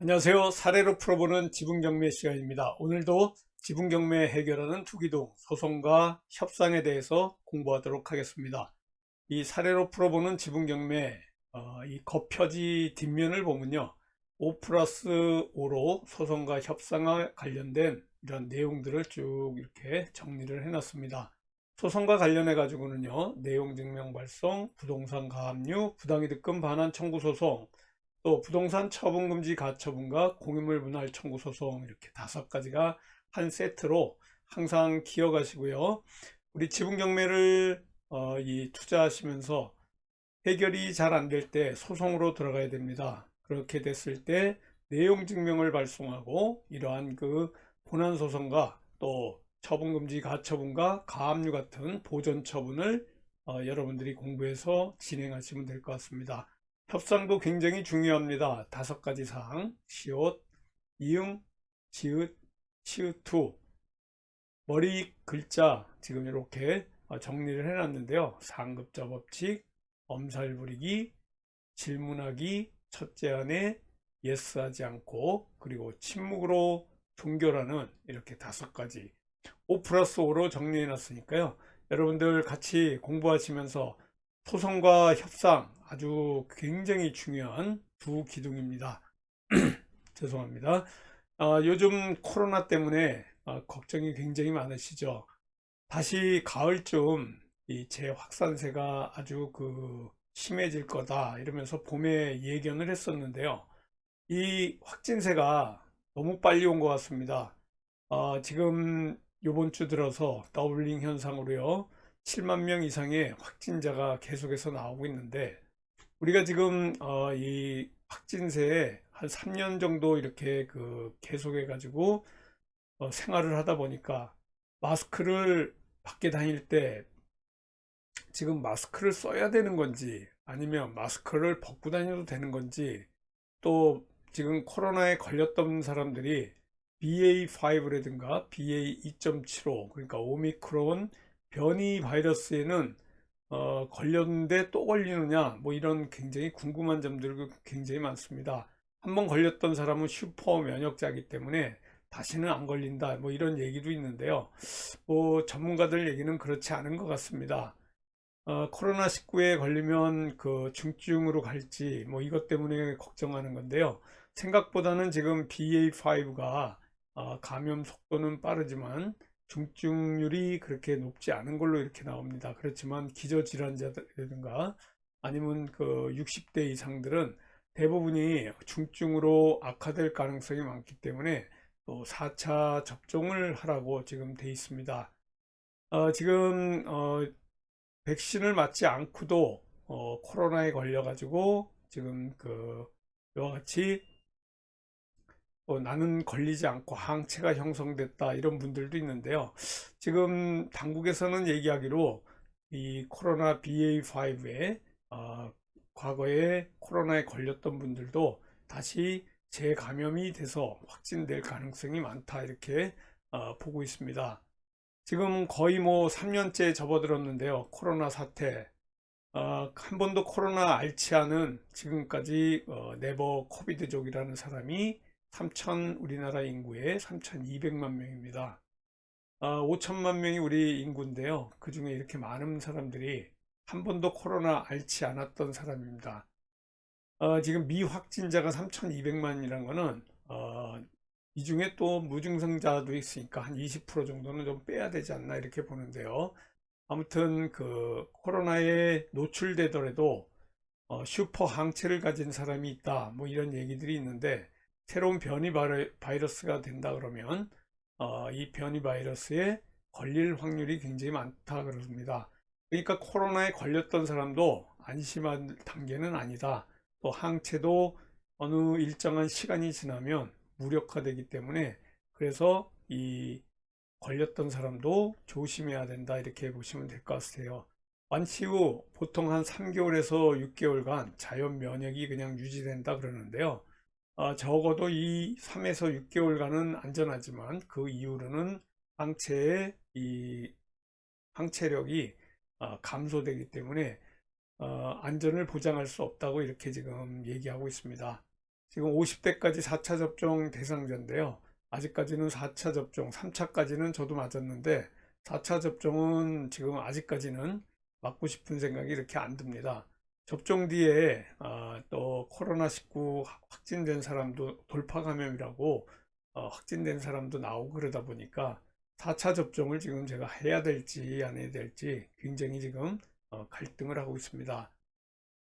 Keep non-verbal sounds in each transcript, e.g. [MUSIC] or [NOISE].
안녕하세요. 사례로 풀어보는 지분경매 시간입니다. 오늘도 지분경매 해결하는 투기동 소송과 협상에 대해서 공부하도록 하겠습니다. 이 사례로 풀어보는 지분경매 어, 이 겉표지 뒷면을 보면요. 5 플러스 5로 소송과 협상과 관련된 이런 내용들을 쭉 이렇게 정리를 해놨습니다. 소송과 관련해 가지고는요. 내용 증명 발송, 부동산 가압류, 부당이득금 반환 청구 소송, 또 부동산 처분금지 가처분과 공유물 분할 청구 소송 이렇게 다섯 가지가 한 세트로 항상 기억하시고요. 우리 지분 경매를 어, 이 투자하시면서 해결이 잘 안 될 때 소송으로 들어가야 됩니다. 그렇게 됐을 때 내용 증명을 발송하고 이러한 그 본안 소송과 또 처분 금지 가처분과 가압류 같은 보존 처분을 어, 여러분들이 공부해서 진행하시면 될 것 같습니다. 협상도 굉장히 중요합니다. 다섯 가지 사항, 시옷, 이응, 지읒, 치읒투, 머리 글자 지금 이렇게 어, 정리를 해놨는데요. 상급자 법칙, 엄살 부리기, 질문하기, 첫째 안에 예스하지 않고 그리고 침묵으로 종결하는 이렇게 다섯 가지 5 플러스 5로 정리해 놨으니까요. 여러분들 같이 공부하시면서 소송과 협상 아주 굉장히 중요한 두 기둥입니다. [CLEARS THROAT] 죄송합니다. 아, 요즘 코로나 때문에 아, 걱정이 굉장히 많으시죠. 다시 가을쯤 이 재확산세가 아주 그 심해질 거다 이러면서 봄에 예견을 했었는데요. 이 확진세가 너무 빨리 온 것 같습니다. 아, 지금 요번 주 들어서 더블링 현상으로요. 7만 명 이상의 확진자가 계속해서 나오고 있는데 우리가 지금 어, 이 확진세에 한 3년 정도 이렇게 그 계속해 가지고 어, 생활을 하다 보니까 마스크를 밖에 다닐 때 지금 마스크를 써야 되는 건지 아니면 마스크를 벗고 다녀도 되는 건지 또 지금 코로나에 걸렸던 사람들이 BA5라든가 BA2.75 그러니까 오미크론 변이 바이러스에는 어, 걸렸는데 또 걸리느냐 뭐 이런 굉장히 궁금한 점들이 굉장히 많습니다. 한번 걸렸던 사람은 슈퍼 면역자이기 때문에 다시는 안 걸린다 뭐 이런 얘기도 있는데요. 뭐 전문가들 얘기는 그렇지 않은 것 같습니다. 어, 코로나19에 걸리면 그 중증으로 갈지 뭐 이것 때문에 걱정하는 건데요. 생각보다는 지금 BA5가 어, 감염 속도는 빠르지만 중증률이 그렇게 높지 않은 걸로 이렇게 나옵니다. 그렇지만 기저질환자라든가 아니면 그 60대 이상들은 대부분이 중증으로 악화될 가능성이 많기 때문에 또 4차 접종을 하라고 지금 돼 있습니다. 어, 지금 어, 백신을 맞지 않고도 어, 코로나에 걸려 가지고 지금 그 이와 같이 어, 나는 걸리지 않고 항체가 형성됐다 이런 분들도 있는데요. 지금 당국에서는 얘기하기로 이 코로나 BA5에 어, 과거에 코로나에 걸렸던 분들도 다시 재감염이 돼서 확진될 가능성이 많다 이렇게 어, 보고 있습니다. 지금 거의 뭐 3년째 접어들었는데요. 코로나 사태 어, 한 번도 코로나 앓지 않은 지금까지 어, 네버 코비드족이라는 사람이 3천 우리나라 인구의 3,200만 명입니다. 아, 5천만 명이 우리 인구인데요. 그 중에 이렇게 많은 사람들이 한 번도 코로나 앓지 않았던 사람입니다. 어, 지금 미확진자가 3,200만이라는 거는 어, 이 중에 또 무증상자도 있으니까 한 20% 정도는 좀 빼야 되지 않나 이렇게 보는데요. 아무튼 그 코로나에 노출되더라도 어, 슈퍼 항체를 가진 사람이 있다. 뭐 이런 얘기들이 있는데 새로운 변이 바이러스가 된다 그러면 어, 이 변이 바이러스에 걸릴 확률이 굉장히 많다 그럽니다. 그러니까 코로나에 걸렸던 사람도 안심한 단계는 아니다. 또 항체도 어느 일정한 시간이 지나면 무력화되기 때문에 그래서 이 걸렸던 사람도 조심해야 된다 이렇게 보시면 될 것 같아요. 완치 후 보통 한 3개월에서 6개월간 자연 면역이 그냥 유지된다 그러는데요. 어, 적어도 이 3에서 6개월간은 안전하지만 그 이후로는 항체의 이 항체력이 어, 감소되기 때문에 어, 안전을 보장할 수 없다고 이렇게 지금 얘기하고 있습니다. 지금 50대까지 4차 접종 대상자인데요. 아직까지는 4차 접종, 3차까지는 저도 맞았는데 4차 접종은 지금 아직까지는 맞고 싶은 생각이 이렇게 안 듭니다. 접종 뒤에 아, 또 코로나19 확진된 사람도 돌파 감염이라고 어, 확진된 사람도 나오고 그러다 보니까 4차 접종을 지금 제가 해야 될지 안 해야 될지 굉장히 지금 어, 갈등을 하고 있습니다.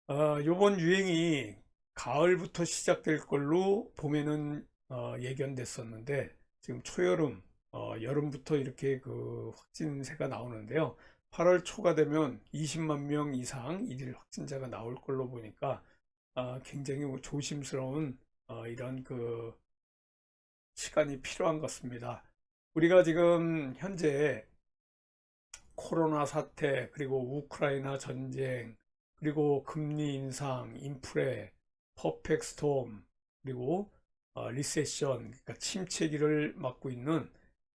어, 요번 유행이 가을부터 시작될 걸로 봄에는 어, 예견됐었는데 지금 초여름, 어, 여름부터 이렇게 그 확진세가 나오는데요. 8월 초가 되면 20만 명 이상 일일 확진자가 나올 걸로 보니까 아, 굉장히 조심스러운 어, 이런 그 시간이 필요한 것 같습니다. 우리가 지금 현재 코로나 사태, 그리고 우크라이나 전쟁, 그리고 금리 인상, 인플레, 퍼펙트 스톰, 그리고 어, 리세션, 그러니까 침체기를 맞고 있는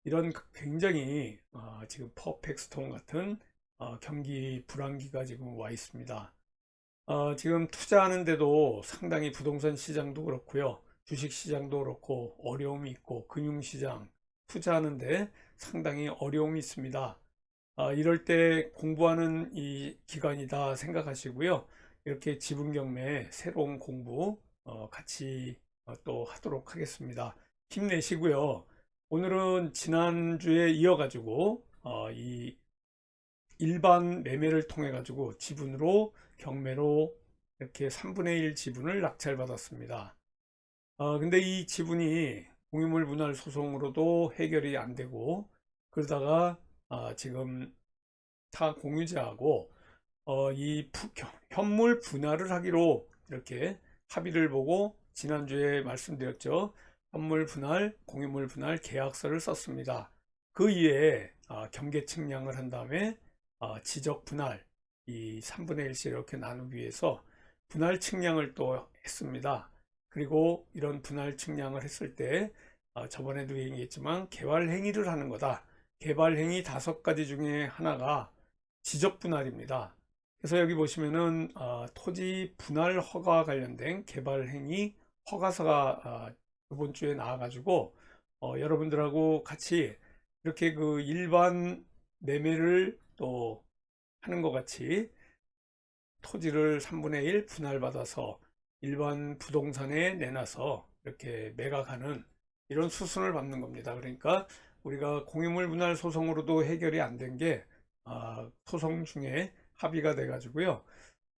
이런 굉장히 어, 지금 퍼펙트 스톰 같은 어, 경기 불황기가 지금 와 있습니다. 어, 지금 투자하는데도 상당히 부동산 시장도 그렇고요. 주식 시장도 그렇고 어려움이 있고 금융시장 투자하는데 상당히 어려움이 있습니다. 아, 이럴 때 공부하는 이 기간이다 생각하시고요. 이렇게 지분 경매 새로운 공부 어, 같이 어, 또 하도록 하겠습니다. 힘내시고요. 오늘은 지난주에 이어가지고 어, 이 일반 매매를 통해 가지고 지분으로 경매로 이렇게 3분의 1 지분을 낙찰받았습니다. 어, 근데 이 지분이 공유물 분할 소송으로도 해결이 안 되고 그러다가 아, 지금 타 공유자하고 어, 이 부- 겨- 현물 분할을 하기로 이렇게 합의를 보고 지난주에 말씀드렸죠. 현물 분할, 공유물 분할 계약서를 썼습니다. 그 이외에 아, 경계 측량을 한 다음에 아, 지적 분할 이 3분의 1씩 이렇게 나누기 위해서 분할 측량을 또 했습니다. 그리고 이런 분할 측량을 했을 때 아, 저번에도 얘기했지만 개발 행위를 하는 거다. 개발 행위 다섯 가지 중에 하나가 지적 분할입니다. 그래서 여기 보시면은 아, 토지 분할 허가 관련된 개발 행위 허가서가 아, 이번 주에 나와가지고 어, 여러분들하고 같이 이렇게 그 일반 매매를 또 하는 것 같이 토지를 3분의 1 분할받아서 일반 부동산에 내놔서 이렇게 매각하는 이런 수순을 밟는 겁니다. 그러니까 우리가 공유물 분할 소송으로도 해결이 안 된게 아, 소송 중에 합의가 돼 가지고요.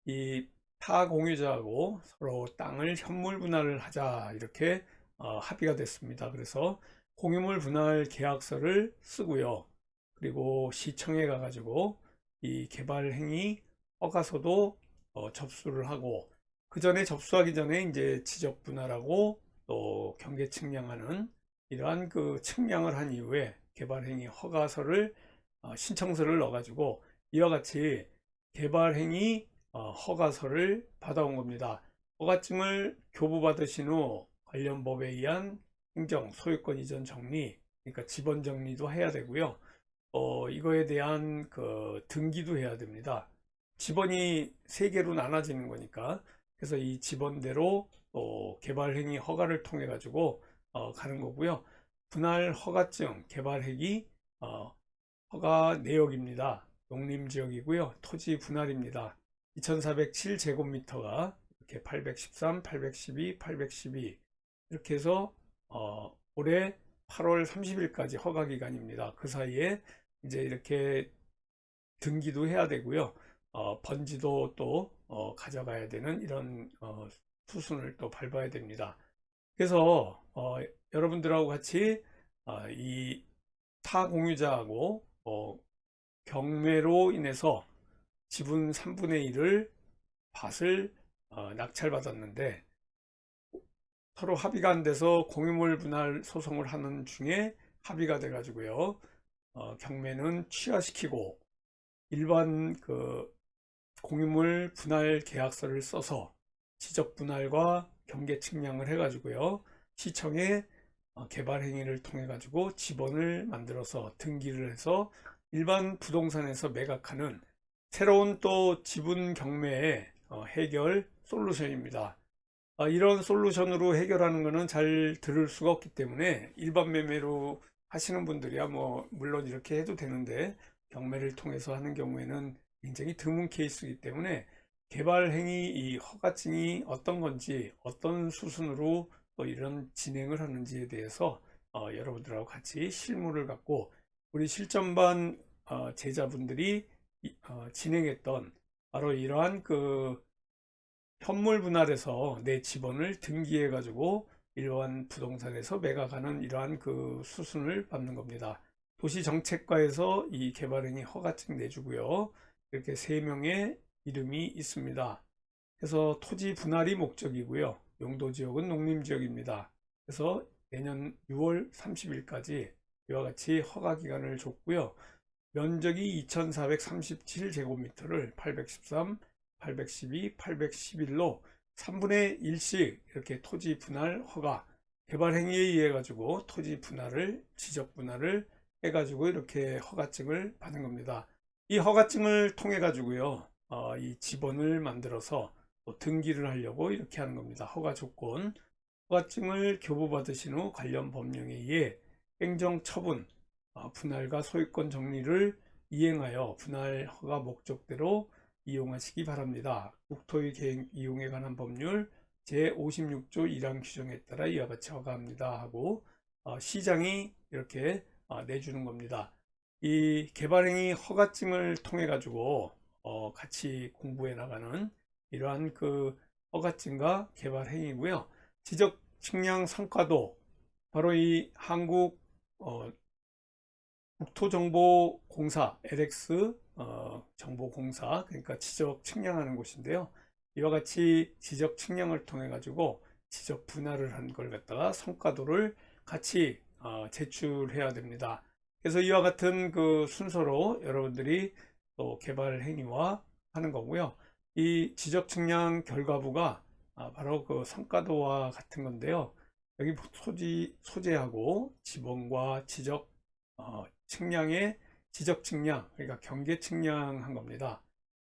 이 타 공유자하고 서로 땅을 현물 분할을 하자 이렇게 어, 합의가 됐습니다. 그래서 공유물 분할 계약서를 쓰고요. 그리고 시청에 가가지고 이 개발 행위 허가서도 어, 접수를 하고 그 전에 접수하기 전에 이제 지적 분할하고 또 경계 측량하는 이러한 그 측량을 한 이후에 개발 행위 허가서를 어, 신청서를 넣어가지고 이와 같이 개발 행위 어, 허가서를 받아온 겁니다. 허가증을 교부받으신 후 관련 법에 의한 행정 소유권 이전 정리 그러니까 지번 정리도 해야 되고요. 어, 이거에 대한 그 등기도 해야 됩니다. 지번이 세 개로 나눠지는 거니까 그래서 이 지번대로 또 개발행위 허가를 통해 가지고 어, 가는 거고요. 분할 허가증 개발행위 어, 허가 내역입니다. 농림지역이고요. 토지 분할입니다. 2407제곱미터가 이렇게 813, 812, 812 이렇게 해서 어, 올해 8월 30일까지 허가 기간입니다. 그 사이에 이제 이렇게 등기도 해야 되고요. 어, 번지도 또 어, 가져가야 되는 이런 어, 수순을 또 밟아야 됩니다. 그래서 어, 여러분들하고 같이 어, 이 타공유자하고 어, 경매로 인해서 지분 3분의 1을 밭을 어, 낙찰받았는데 서로 합의가 안 돼서 공유물 분할 소송을 하는 중에 합의가 돼 가지고요. 어, 경매는 취하시키고 일반 그 공유물 분할 계약서를 써서 지적 분할과 경계 측량을 해 가지고요. 시청에 어, 개발 행위를 통해 가지고 지번을 만들어서 등기를 해서 일반 부동산에서 매각하는 새로운 또 지분 경매의 어, 해결 솔루션입니다. 아, 이런 솔루션으로 해결하는 것은 잘 들을 수가 없기 때문에 일반 매매로 하시는 분들이야 뭐 물론 이렇게 해도 되는데 경매를 통해서 하는 경우에는 굉장히 드문 케이스이기 때문에 개발 행위 이 허가증이 어떤 건지 어떤 수순으로 또 이런 진행을 하는지에 대해서 어, 여러분들하고 같이 실무를 갖고 우리 실전반 어, 제자분들이 이- 어, 진행했던 바로 이러한 그 현물 분할에서 내 지번을 등기해 가지고 일반 부동산에서 매각하는 이러한 그 수순을 밟는 겁니다. 도시정책과에서 이 개발행위 허가증 내주고요. 이렇게 세 명의 이름이 있습니다. 그래서 토지 분할이 목적이고요. 용도 지역은 농림 지역입니다. 그래서 내년 6월 30일까지 이와 같이 허가 기간을 줬고요. 면적이 2437제곱미터를 813, 812, 811로 3분의 1씩 이렇게 토지 분할 허가 개발 행위에 의해 가지고 토지 분할을 지적 분할을 해 가지고 이렇게 허가증을 받은 겁니다. 이 허가증을 통해 가지고요. 어, 이 지번을 만들어서 또 등기를 하려고 이렇게 하는 겁니다. 허가 조건. 허가증을 교부받으신 후 관련 법령에 의해 행정 처분, 어, 분할과 소유권 정리를 이행하여 분할 허가 목적대로 이용하시기 바랍니다. 국토의 계획 이용에 관한 법률 제56조 1항 규정에 따라 이와 같이 허가합니다 하고 어, 시장이 이렇게 어, 내주는 겁니다. 이 개발행위 허가증을 통해 가지고 어, 같이 공부해 나가는 이러한 그 허가증과 개발행위고요. 지적 측량 성과도 바로 이 한국 어, 국토정보공사 LX 어, 정보공사 그러니까 지적 측량하는 곳인데요. 이와 같이 지적 측량을 통해 가지고 지적 분할을 한 걸 갖다가 성과도를 같이 어, 제출해야 됩니다. 그래서 이와 같은 그 순서로 여러분들이 또 개발 행위와 하는 거고요. 이 지적 측량 결과부가 아, 바로 그 성과도와 같은 건데요. 여기 소지, 소재하고 지번과 지적 어, 측량의 지적 측량, 그러니까 경계 측량한 겁니다.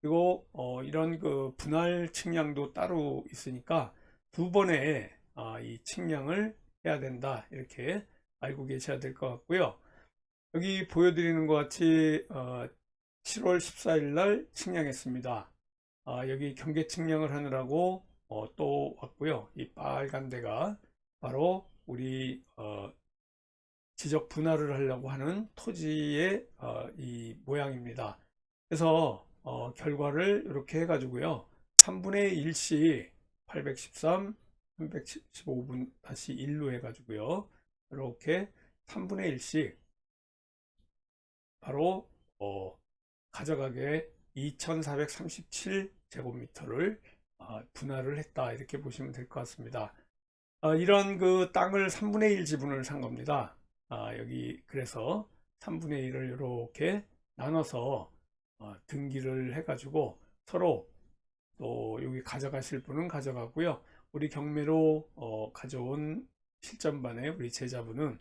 그리고 어, 이런 그 분할 측량도 따로 있으니까 두 번의 아, 이 측량을 해야 된다. 이렇게 알고 계셔야 될 것 같고요. 여기 보여드리는 것 같이 어, 7월 14일 날 측량했습니다. 아, 여기 경계 측량을 하느라고 어, 또 왔고요. 이 빨간 데가 바로 우리 어, 지적 분할을 하려고 하는 토지의 어, 이 모양입니다. 그래서 어, 결과를 이렇게 해가지고요. 3분의 1씩 813, 315분 다시 1로 해가지고요. 이렇게 3분의 1씩 바로 어, 가져가게 2437 제곱미터를 어, 분할을 했다 이렇게 보시면 될 것 같습니다. 어, 이런 그 땅을 3분의 1 지분을 산 겁니다. 아, 여기 그래서 3분의 1을 이렇게 나눠서 어, 등기를 해가지고 서로 또 여기 가져가실 분은 가져가고요. 우리 경매로 어, 가져온 실전반에 우리 제자분은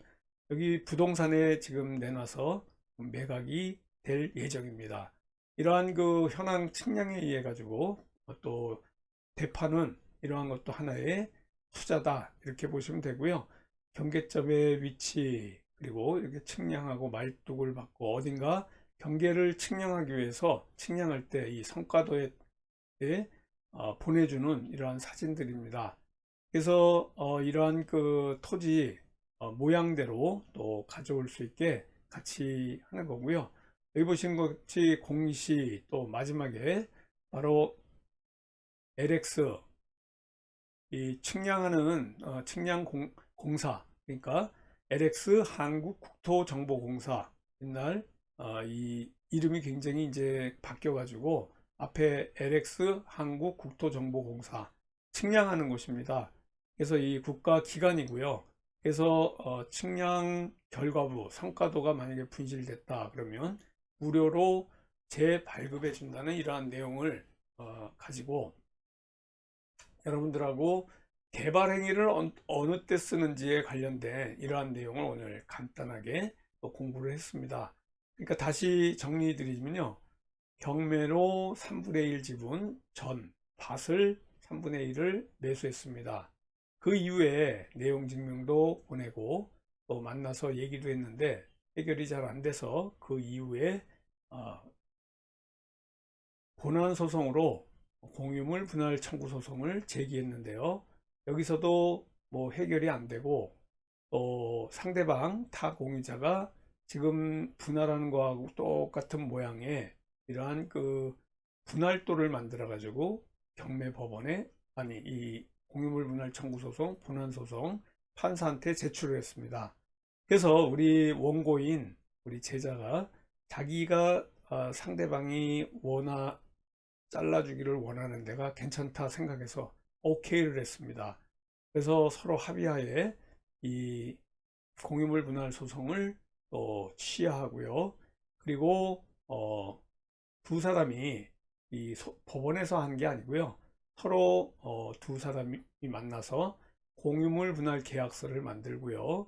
여기 부동산에 지금 내놔서 매각이 될 예정입니다. 이러한 그 현황 측량에 의해 가지고 어, 또 대파는 이러한 것도 하나의 투자다 이렇게 보시면 되고요. 경계점의 위치 그리고 이렇게 측량하고 말뚝을 받고 어딘가 경계를 측량하기 위해서 측량할 때 이 성과도에 어, 보내주는 이러한 사진들입니다. 그래서 어, 이러한 그 토지 어, 모양대로 또 가져올 수 있게 같이 하는 거고요. 여기 보신 것 같이 공시 또 마지막에 바로 LX 이 측량하는 어, 측량 공, 공사 그러니까 LX 한국국토정보공사 옛날 어, 이 이름이 굉장히 이제 바뀌어 가지고 앞에 LX 한국국토정보공사 측량하는 곳입니다. 그래서 이 국가 기관이고요. 그래서 어, 측량 결과부 성과도가 만약에 분실됐다 그러면 무료로 재발급해 준다는 이러한 내용을 어, 가지고 여러분들하고 개발 행위를 어- 어느 때 쓰는지에 관련된 이러한 내용을 오늘 간단하게 또 공부를 했습니다. 그러니까 다시 정리해 드리면요. 경매로 3분의 1 지분 전 밭을 3분의 1을 매수했습니다. 그 이후에 내용 증명도 보내고 또 만나서 얘기도 했는데 해결이 잘 안 돼서 그 이후에 어, 본안 소송으로 공유물 분할 청구 소송을 제기했는데요. 여기서도 뭐 해결이 안 되고 또 상대방 타 공유자가 지금 분할하는 거하고 똑같은 모양의 이러한 그 분할도를 만들어 가지고 경매 법원에 아니 이 공유물 분할 청구 소송, 분할 소송 판사한테 제출을 했습니다. 그래서 우리 원고인 우리 제자가 자기가 아, 상대방이 원하 잘라주기를 원하는 데가 괜찮다 생각해서 오케이를 했습니다. 그래서 서로 합의하에 이 공유물 분할 소송을 또 취하하고요. 그리고 어, 두 사람이 이 소- 법원에서 한 게 아니고요. 서로 어, 두 사람이 만나서 공유물 분할 계약서를 만들고요.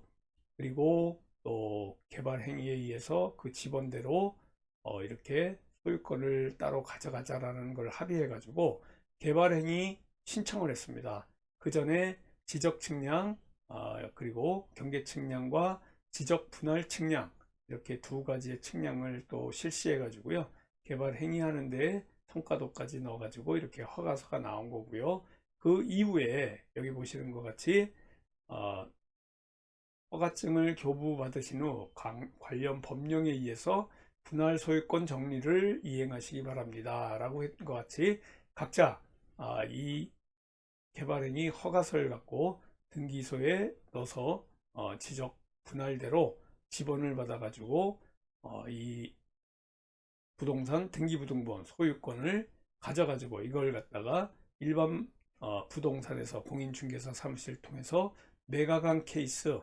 그리고 또 개발 행위에 의해서 그 지번대로 어, 이렇게 소유권을 따로 가져가자라는 걸 합의해 가지고 개발 행위 신청을 했습니다. 그 전에 지적 측량 어, 그리고 경계 측량과 지적 분할 측량 이렇게 두 가지의 측량을 또 실시해 가지고요. 개발 행위하는데 성과도까지 넣어 가지고 이렇게 허가서가 나온 거고요. 그 이후에 여기 보시는 것 같이 어, 허가증을 교부받으신 후 관- 관련 법령에 의해서 분할 소유권 정리를 이행하시기 바랍니다. 라고 했던 것 같이 각자 아, 이 개발행위 허가서를 갖고 등기소에 넣어서 어, 지적 분할대로 지번을 받아가지고 어, 이 부동산 등기부등본 소유권을 가져가지고 이걸 갖다가 일반 어, 부동산에서 공인중개사 사무실 통해서 매각한 케이스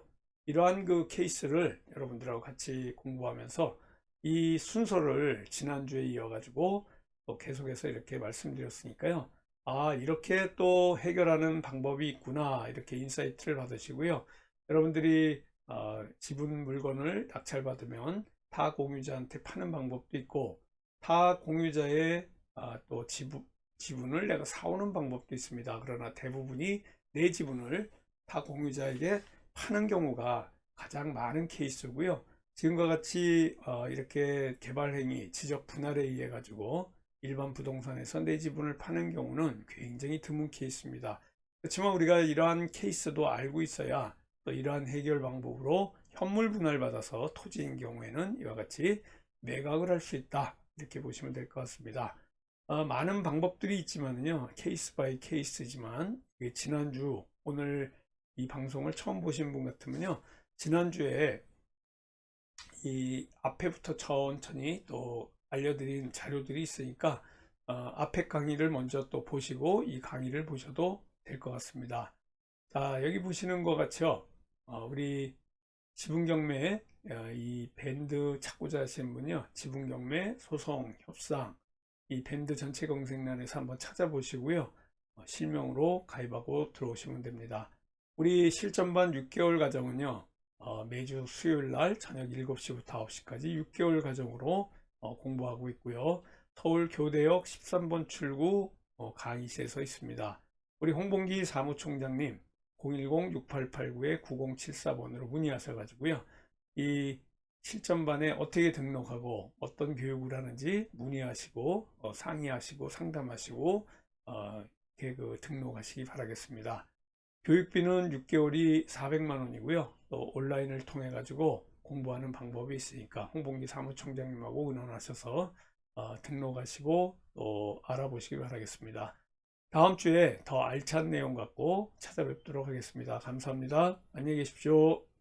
이러한 그 케이스를 여러분들하고 같이 공부하면서 이 순서를 지난주에 이어가지고 또 계속해서 이렇게 말씀드렸으니까요. 아, 이렇게 또 해결하는 방법이 있구나. 이렇게 인사이트를 받으시고요. 여러분들이 어, 지분 물건을 낙찰받으면 타 공유자한테 파는 방법도 있고 타 공유자의 아, 또 지분, 지분을 내가 사오는 방법도 있습니다. 그러나 대부분이 내 지분을 타 공유자에게 파는 경우가 가장 많은 케이스고요. 지금과 같이 어, 이렇게 개발 행위, 지적 분할에 의해 가지고 일반 부동산에서 내 지분을 파는 경우는 굉장히 드문 케이스입니다. 그렇지만 우리가 이러한 케이스도 알고 있어야 또 이러한 해결 방법으로 현물 분할 받아서 토지인 경우에는 이와 같이 매각을 할 수 있다. 이렇게 보시면 될 것 같습니다. 어, 많은 방법들이 있지만요. 케이스 바이 케이스지만 지난주 오늘 이 방송을 처음 보신 분 같으면요. 지난주에 이 앞에부터 천천히 또 알려드린 자료들이 있으니까 어, 앞에 강의를 먼저 또 보시고 이 강의를 보셔도 될 것 같습니다. 자, 여기 보시는 것 같죠? 어, 우리 지분경매 어, 이 밴드 찾고자 하시는 분요. 지분경매 소송 협상 이 밴드 전체 검색란에서 한번 찾아보시고요. 어, 실명으로 가입하고 들어오시면 됩니다. 우리 실전반 6개월 과정은요. 어, 매주 수요일 날 저녁 7시부터 9시까지 6개월 과정으로 어, 공부하고 있고요. 서울 교대역 13번 출구 어, 강의실에 서 있습니다. 우리 홍봉기 사무총장님 010-6889-9074번으로 문의하셔 가지고요. 이 실전반에 어떻게 등록하고 어떤 교육을 하는지 문의하시고 어, 상의하시고 상담하시고 어, 그 등록하시기 바라겠습니다. 교육비는 6개월이 400만 원이고요. 또 온라인을 통해 가지고 공부하는 방법이 있으니까 홍봉기 사무총장님하고 의논하셔서 어, 등록하시고 또 알아보시기 바라겠습니다. 다음 주에 더 알찬 내용 갖고 찾아뵙도록 하겠습니다. 감사합니다. 안녕히 계십시오.